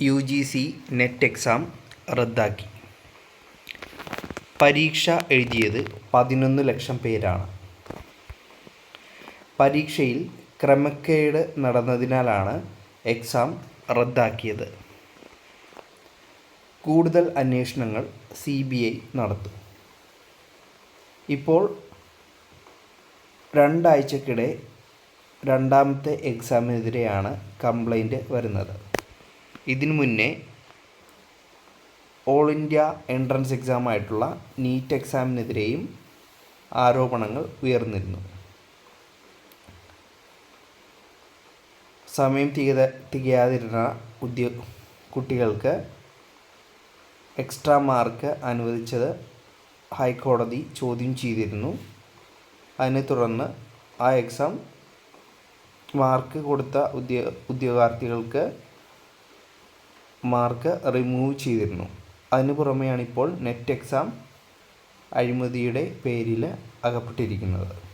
U G C net exam റദ്ദാക്കി. പരീക്ഷ എഴുതിയത് പതിനൊന്ന് ലക്ഷം പേരാണ്. പരീക്ഷയിൽ ക്രമക്കേട് നടന്നതിനാലാണ് എക്സാം റദ്ദാക്കിയത്. കൂടുതൽ അന്വേഷണങ്ങൾ സി ബി ഐ നടത്തും. ഇപ്പോൾ രണ്ടാഴ്ചക്കിടെ രണ്ടാമത്തെ എക്സാമിനെതിരെയാണ് കംപ്ലൈന്റ് വരുന്നത്. ഇതിനു മുന്നേ ഓൾ ഇന്ത്യ എൻട്രൻസ് എക്സാമായിട്ടുള്ള നീറ്റ് എക്സാമിനെതിരെയും ആരോപണങ്ങൾ ഉയർന്നിരുന്നു. സമയം തികത തികയാതിരുന്ന ഉദ്യോ കുട്ടികൾക്ക് എക്സ്ട്രാ മാർക്ക് അനുവദിച്ചത് ഹൈക്കോടതി ചോദ്യം ചെയ്തിരുന്നു. അതിനെ തുടർന്ന് ആ എക്സാം മാർക്ക് കൊടുത്ത ഉദ്യോ ഉദ്യോഗാർത്ഥികൾക്ക് മാർക്ക് റിമൂവ് ചെയ്തിരുന്നു. അതിന് പുറമെയാണിപ്പോൾ നെറ്റ് എക്സാം അഴിമതിയുടെ പേരിൽ അകപ്പെട്ടിരിക്കുന്നത്.